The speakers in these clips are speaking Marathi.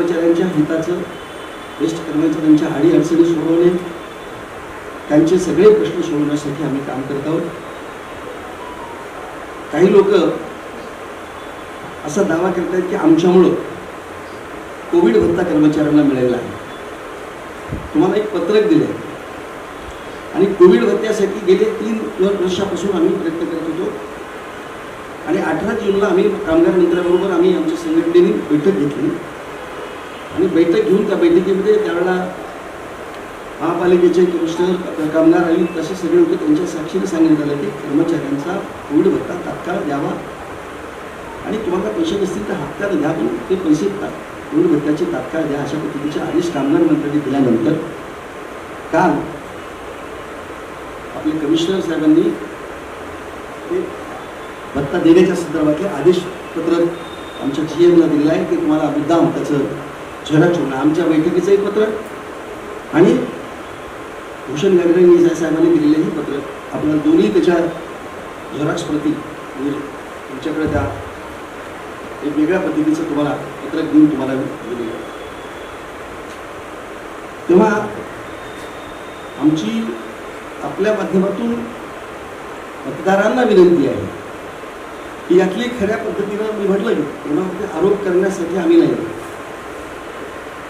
कर्मचाऱ्यांच्या हिताचं ज्येष्ठ कर्मचाऱ्यांच्या अडीअडचणी सोडवणे त्यांचे सगळे प्रश्न सोडवण्यासाठी आम्ही काम करत आहोत. काही लोक असा दावा करत आहेत की आमच्यामुळं कोविड भत्ता कर्मचाऱ्यांना मिळालेला आहे. तुम्हाला एक पत्रक दिलं आहे आणि कोविड भत्त्यासाठी गेले तीन वर्षापासून आम्ही प्रयत्न करत होतो. आणि अठरा जूनला आम्ही कामगार मंत्र्याबरोबर आम्ही आमच्या संघटनेने बैठक घेतली. आणि बैठक घेऊन त्या बैठकीमध्ये त्यावेळेला महापालिकेचे कमिशनर कामगार आयुक्त तसे सगळे होते त्यांच्या साक्षीने सांगण्यात आलं की कर्मचाऱ्यांचा कोविड भत्ता तात्काळ द्यावा. आणि तुम्हाला पैसे नसतील तर हप्त्यात द्या पण ते पैसे ता- कोविड भत्त्याचे तात्काळ द्या अशा पद्धतीचे आदेश कामगार मंत्र्यांनी दिल्यानंतर. काल आपले कमिशनर साहेबांनी ते भत्ता देण्याच्या संदर्भातले आदेश पत्र आमच्या जी एमला दिलं आहे. ते तुम्हाला मुद्दाम त्याचं झेरॉक्स आमच्या बैठकीचं एक पत्र आणि भूषण गाडगे साहेबांनी दिलेलं हे पत्र. आपल्याला दोन्ही त्याच्या झेरॉक्स प्रती म्हणजे तुमच्याकडे त्या एक वेगळ्या पद्धतीचं तुम्हाला पत्र देऊन तुम्हाला दिलेलं तेव्हा आमची आपल्या माध्यमातून मतदारांना विनंती आहे की यातली खऱ्या पद्धतीनं मी म्हटलं की कोणावरती आरोप करण्यासाठी आम्ही नाही.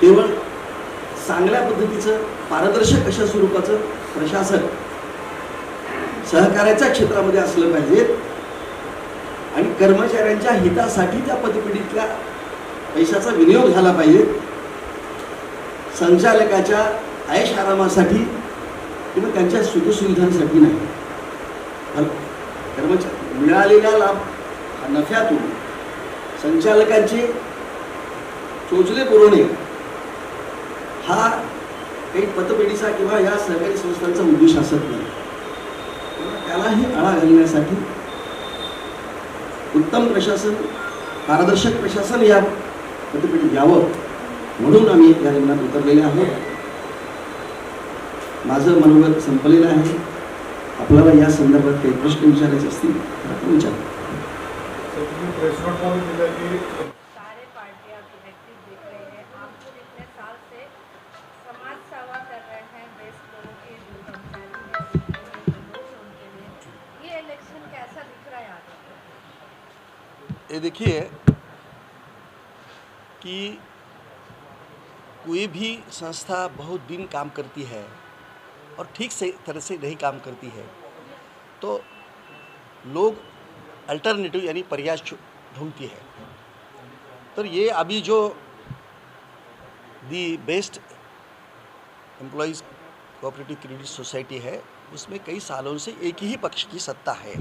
केवळ चांगल्या पद्धतीचं पारदर्शक अशा स्वरूपाचं प्रशासन सहकार्याच्या क्षेत्रामध्ये असलं पाहिजे आणि कर्मचाऱ्यांच्या हितासाठी त्या पतपिढीतल्या पैशाचा विनियोग झाला पाहिजे. संचालकाच्या ऐश आरामासाठी किंवा त्यांच्या सुखसुविधांसाठी नाही. कर्मचारी मिळालेल्या लाभ नफ्यातून संचालकांचे चोचले पुरवणे हा काही पतपेढीचा किंवा या सहकारी संस्थांचा उद्देश असत नाही. त्यालाही आळा घालण्यासाठी उत्तम प्रशासन पारदर्शक प्रशासन या पतपेढीत यावं म्हणून आम्ही या रिंगणात उतरलेले आहोत. माझं मनोगत संपलेलं आहे. आपल्याला या संदर्भात काही प्रश्न विचारायचे असतील तर आपण विचारा. देखिए कि कोई भी संस्था बहुत दिन काम करती है और ठीक से, तरह से नहीं काम करती है तो लोग अल्टरनेटिव यानी प्रयास ढूंढती है। तो ये अभी जो the best employees cooperative credit society है, उसमें कई सालों से एक ही पक्ष की सत्ता है।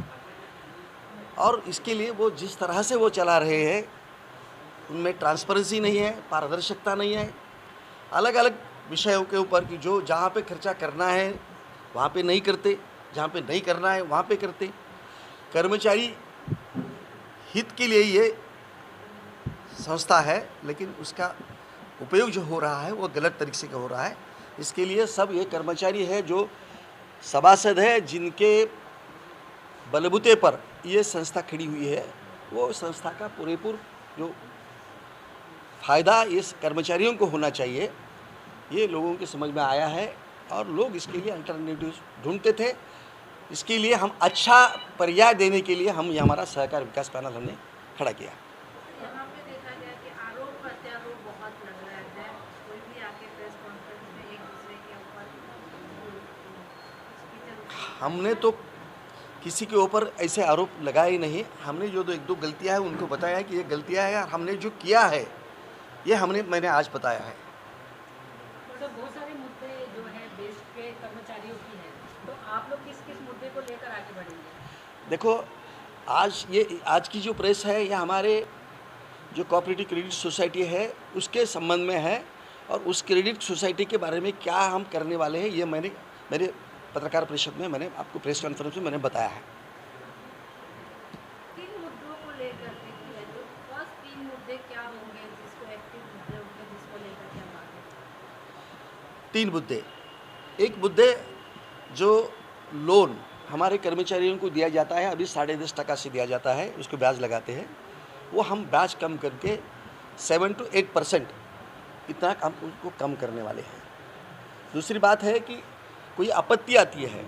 और इसके लिए वो जिस तरह से वो चला रहे हैं, उनमें ट्रांसपेरेंसी नहीं है, पारदर्शकता नहीं है। अलग अलग विषयों के ऊपर कि जो जहाँ पे खर्चा करना है, वहाँ पे नहीं करते, जहाँ पे नहीं करना है, वहाँ पे करते। कर्मचारी हित के लिए ये संस्था है, लेकिन उसका उपयोग जो हो रहा है, वो गलत तरीके का हो रहा है। इसके लिए सब ये कर्मचारी है जो सभासद है, जिनके बलबूते पर ये संस्था खड़ी हुई है वो संस्था का पूरेपूर जो फ़ायदा इस कर्मचारियों को होना चाहिए ये लोगों के समझ में आया है और लोग इसके लिए अल्टरनेटिव ढूंढते थे। इसके लिए हम अच्छा पर्याय देने के लिए हम ये हमारा सहकार विकास पैनल हमने खड़ा किया। हमने तो किसी के ऊपर ऐसे आरोप लगाए ही नहीं। हमने जो दो एक दो गलतियाँ हैं उनको बताया कि ये गलतियाँ हैं और हमने जो किया है ये हमने मैंने आज बताया है। तो बढ़ेंगे? देखो आज ये आज की जो प्रेस है ये हमारे जो कोऑपरेटिव क्रेडिट सोसाइटी है उसके संबंध में है और उस क्रेडिट सोसाइटी के बारे में क्या हम करने वाले हैं ये मैंने मेरे पत्रकार परिषद में मैंने आपको प्रेस कॉन्फ्रेंस में मैंने बताया है। तीन मुद्दों एक मुद्दे जो लोन हमारे कर्मचारियों को दिया जाता है अभी साढ़े दस टका से दिया जाता है उसको ब्याज लगाते हैं वो हम ब्याज कम करके सेवन टू एट परसेंट इतना हम उनको कम करने वाले हैं। दूसरी बात है कि कोई आपत्ति आती है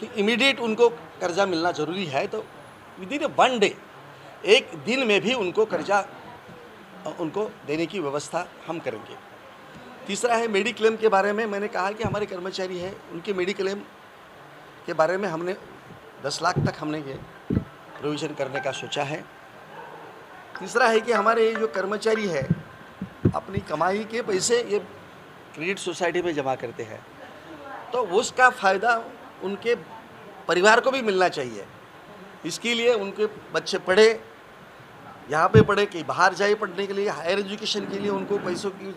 तो इमीडिएट उनको कर्जा मिलना ज़रूरी है तो विद इन वन डे एक दिन में भी उनको कर्जा उनको देने की व्यवस्था हम करेंगे। तीसरा है मेडिक्लेम के बारे में मैंने कहा कि हमारे कर्मचारी हैं, उनके मेडिक्लेम के बारे में हमने दस लाख तक हमने ये प्रोविज़न करने का सोचा है। तीसरा है कि हमारे जो कर्मचारी है, अपनी कमाई के पैसे ये क्रेडिट सोसाइटी में जमा करते हैं। तो उसका फ़ायदा उनके परिवार को भी मिलना चाहिए। इसके लिए उनके बच्चे पढ़े, यहाँ पे पढ़े कि बाहर जाए पढ़ने के लिए, हायर एजुकेशन के लिए उनको पैसों की,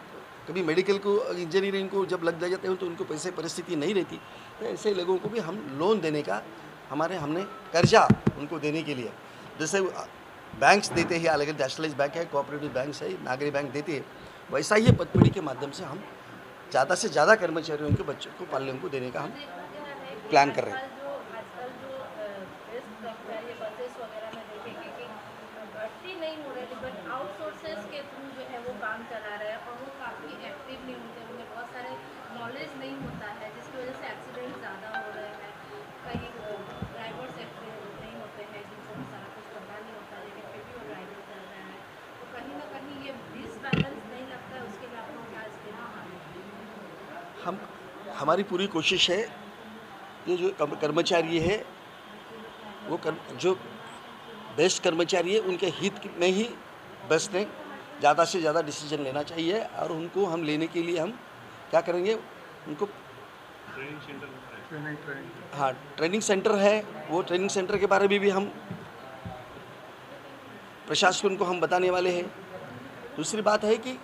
कभी मेडिकल को, इंजीनियरिंग को जब लग जाते हैं तो उनको पैसे, परिस्थिति नहीं रहती। तो ऐसे लोगों को भी हम लोन देने का, हमारे, हमने कर्जा उनको देने के लिए। जैसे बैंक्स देते हैं अलग नेशनलाइज बैंक है, कोऑपरेटिव बैंक है नागरी बैंक देते हैं, वैसा ही पदपीढ़ी के माध्यम से हम ज़्यादा से ज़्यादा कर्मचारियों के बच्चों को पालने को देने का हम प्लान कर रहे हैं। हमारी पूरी कोशिश है ये जो कर्मचारी है वो कर्म जो बेस्ट कर्मचारी है उनके हित में ही बेस्ट ने ज़्यादा से ज़्यादा डिसीज़न लेना चाहिए और उनको हम लेने के लिए हम क्या करेंगे उनको ट्रेनिंग ट्रेनिंग हाँ ट्रेनिंग सेंटर है वो ट्रेनिंग सेंटर के बारे में भी हम प्रशासन को हम बताने वाले हैं। दूसरी बात है कि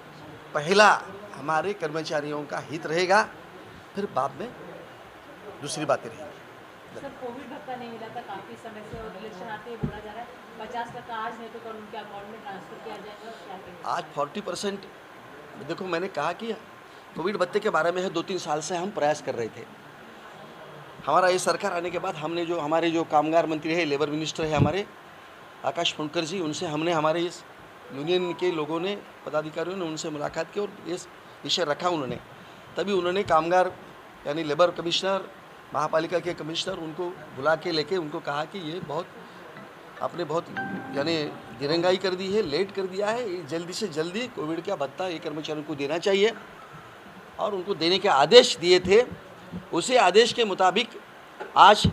पहला हमारे कर्मचारियों का हित रहेगा फिर बाद में दूसरी बातें रहेंगी। सर कोविड भत्ता नहीं मिला था काफ़ी समय से और इलेक्शन आते ही बोला जा रहा है। पचास टका आज नहीं तो कल उनके अकाउंट में ट्रांसफ़र किया जाएगा क्या आज फोर्टी परसेंट देखो मैंने कहा कि कोविड भत्ते के बारे में है दो तीन साल से हम प्रयास कर रहे थे। हमारा ये सरकार आने के बाद हमने जो हमारे जो कामगार मंत्री है लेबर मिनिस्टर है हमारे आकाश फुनकर जी उनसे हमने हमारे इस यूनियन के लोगों ने पदाधिकारियों ने उनसे मुलाकात की और ये विषय रखा उन्होंने। तभी उन्होंने कामगार यानी लेबर कमिश्नर महापालिका के कमिश्नर उनको बुला के लेके उनको कहा कि ये बहुत आपने बहुत यानी दिरंगाई कर दी है लेट कर दिया है जल्दी से जल्दी कोविड का भत्ता ये कर्मचारियों को देना चाहिए। और उनको देने के आदेश दिए थे उसी आदेश के मुताबिक आज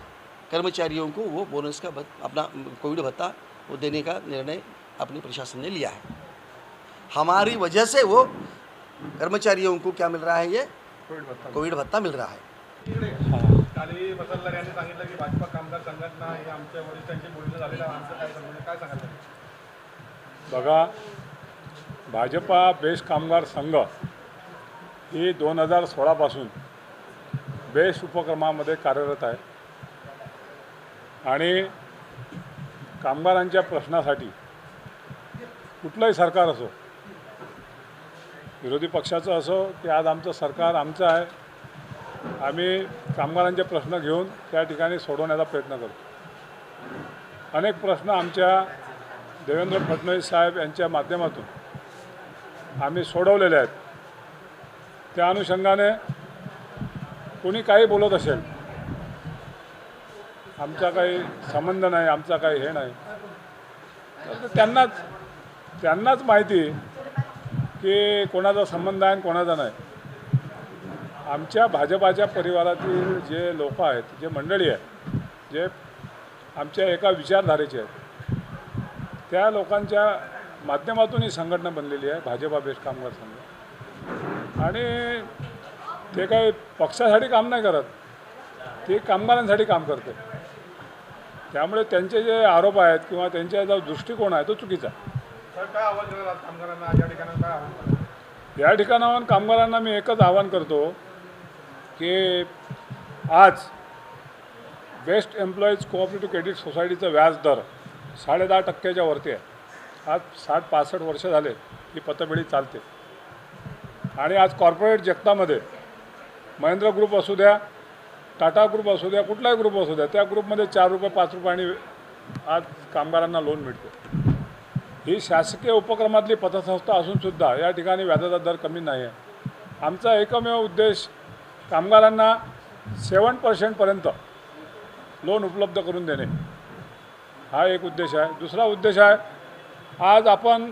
कर्मचारियों को वो बोनस का भत, अपना कोविड भत्ता वो देने का निर्णय अपने प्रशासन ने लिया है। हमारी वजह से वो कर्मचारियों को क्या मिल रहा है ये? कोविड भत्ता कोविड भत्ता मिल रहा है। काली मसालदार यांनी सांगितलं की भाजपा कामगार संघटना हे आमच्या वरिष्ठांशी बोलणं झालेलं आहे आमचं काय संबंध काय सांगाल बघा भाजपा बेस्ट कामगार संघ ही दोन हजार सोळापासून बेस्ट उपक्रमामध्ये कार्यरत आहे. आणि कामगारांच्या प्रश्नासाठी कुठलंही सरकार असो विरोधी पक्षाचं असो की आज आमचं सरकार आमचं आहे. आम्ही कामगारांचे प्रश्न घेऊन त्या ठिकाणी सोडवण्याचा प्रयत्न करतो. अनेक प्रश्न आमच्या देवेंद्र फडणवीस साहेब यांच्या माध्यमातून आम्ही सोडवलेले आहेत. त्या अनुषंगाने कोणी काही बोलत असेल आमचा काही संबंध नाही आमचा काही हे नाही. तर त्यांनाच त्यांनाच माहिती की कोणाचा संबंध आहे आणि कोणाचा नाही. आमच्या भाजपाच्या परिवारातील जे लोक आहेत जे मंडळी आहेत जे आमच्या एका विचारधारेचे आहेत त्या लोकांच्या माध्यमातून ही संघटना बनलेली आहे भाजपा बेस्ट कामगार संघ. आणि ते काही पक्षासाठी काम नाही करत ते कामगारांसाठी काम करते. त्यामुळे त्यांचे जे आरोप आहेत किंवा त्यांचा जो दृष्टिकोन आहे तो चुकीचा काय कामगारांना? या काय आव्हान या ठिकाणाहून कामगारांना मी एकच आवाहन करतो की आज बेस्ट एम्प्लॉईज कोऑपरेटिव्ह क्रेडिट सोसायटीचं व्याज दर साडेदहा टक्क्याच्या वरती आहे. आज साठ पासष्ट वर्ष झाले ही पतपिढी चालते. आणि आज कॉर्पोरेट जगतामध्ये महेंद्र ग्रुप असू द्या टाटा ग्रुप असू द्या कुठलाही ग्रुप असू द्या त्या ग्रुपमध्ये चार रुपये पाच रुपये आणि आज कामगारांना लोन मिळते. ही शासकीय उपक्रमातली पतसंस्था असूनसुद्धा या ठिकाणी व्याजाचा दर कमी नाही आहे आमचा एकमेव उद्देश कामगारांना सेवन पर्सेंटपर्यंत लोन उपलब्ध करून देणे. हा एक उद्देश आहे. दुसरा उद्देश आहे आज आपण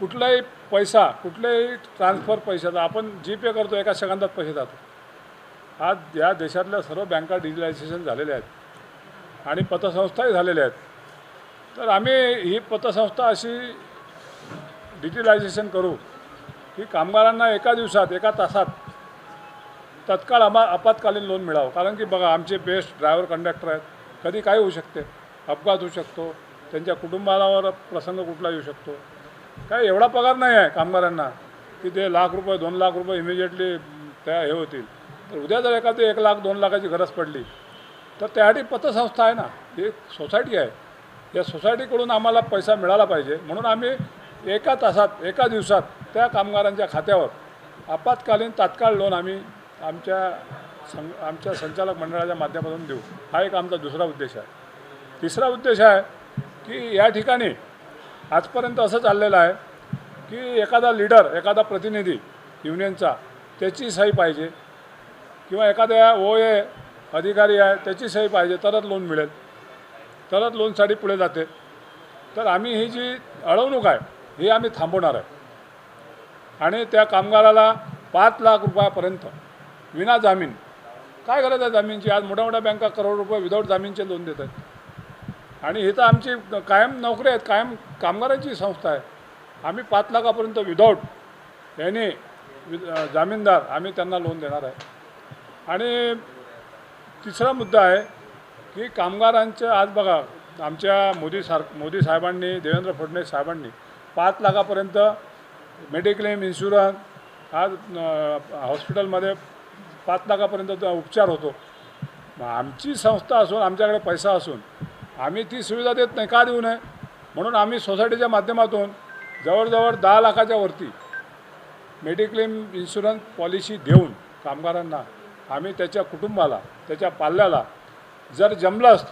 कुठलाही पैसा कुठल्याही ट्रान्सफर पैशाचा आपण जी पे करतो एका सेकंदात पैसे जातो. आज या देशातल्या सर्व बँका डिजिटलायझेशन झालेल्या आहेत. आणि पतसंस्थाही झालेल्या आहेत. तर आम्ही ही पतसंस्था अशी डिजिटलायझेशन करू. की कामगारांना एका दिवसात एका तासात तत्काळ आम्हा आपत्कालीन लोन मिळावं. कारण की बघा आमचे बेस्ट ड्रायव्हर कंडक्टर आहेत. कधी काय होऊ शकते? अपघात होऊ शकतो. त्यांच्या कुटुंबावर प्रसंग कुठला येऊ शकतो? काय एवढा पगार नाही आहे कामगारांना. की ते लाख रुपये दोन लाख रुपये इमिजिएटली त्या हे होतील. तर उद्या जर एखादी एक लाख दोन लाखाची गरज पडली तर त्यासाठी पतसंस्था आहे ना. ही एक सोसायटी आहे. या सोसायटीकडून आम्हाला पैसा मिळाला पाहिजे. म्हणून आम्ही एका तासात एका दिवसात त्या कामगारांच्या खात्यावर आपत्कालीन तात्काळ लोन आम्ही आमच्या सं आमच्या संचालक मंडळाच्या माध्यमातून देऊ. हा एक आमचा दुसरा उद्देश आहे. तिसरा उद्देश आहे की या ठिकाणी आजपर्यंत असं चाललेलं आहे की एखादा लीडर एखादा प्रतिनिधी युनियनचा त्याची सही पाहिजे. किंवा एखाद्या ओ ए अधिकारी आहे त्याची सही पाहिजे तरच लोन मिळेल. तरच लोनसाठी पुढे जाते. तर आम्ही ही जी अडवणूक आहे ही आम्ही थांबवणार आहे. आणि त्या कामगाराला पाच लाख रुपयापर्यंत विना जामीन. काय गरज आहे जामीनची? आज मोठ्या मोठ्या बँका करोड रुपये विदाऊट जामीनचे लोन देत आहेत. आणि ही तर आमची कायम नोकरी आहेत कायम कामगारांची संस्था आहे. आम्ही पाच लाखापर्यंत विदाऊट याने जामीनदार आम्ही त्यांना लोन देणार आहे. आणि तिसरा मुद्दा आहे की कामगारांचं आज बघा आमच्या मोदी सार मोदी साहेबांनी देवेंद्र फडणवीस साहेबांनी पाच लाखापर्यंत मेडिक्लेम इन्शुरन्स आज हॉस्पिटलमध्ये पाच लाखापर्यंत उपचार होतो. मग आमची संस्था असून आमच्याकडे पैसा असून आम्ही ती सुविधा देत नाही का देऊ नये? म्हणून आम्ही सोसायटीच्या माध्यमातून जवळजवळ दहा लाखाच्या वरती मेडिक्लेम इन्शुरन्स पॉलिसी देऊन कामगारांना आम्ही त्याच्या कुटुंबाला त्याच्या पाल्याला जर जमलंच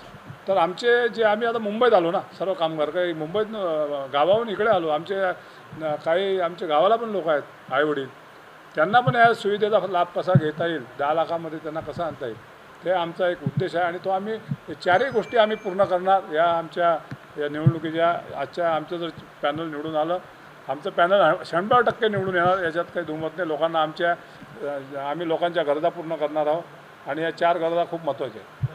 तर आमचे जे आम्ही आता मुंबईत आलो ना सर्व कामगार काही मुंबईत गावाहून इकडे आलो आमचे काही आमच्या गावाला पण लोक आहेत आईवडील. त्यांना पण या सुविधेचा लाभ कसा घेता येईल? दहा लाखामध्ये त्यांना कसा आणता येईल? ते आमचा एक उद्देश आहे आणि तो आम्ही चारही गोष्टी आम्ही पूर्ण करणार. या आमच्या या निवडणुकीच्या आजच्या आमचं जर पॅनल निवडून आलं आमचं पॅनल शंभर टक्के निवडून येणार याच्यात काही दुमत नाही. लोकांना आमच्या आम्ही लोकांच्या गरजा पूर्ण करणार आहोत आणि या चार गरजा खूप महत्त्वाच्या आहेत.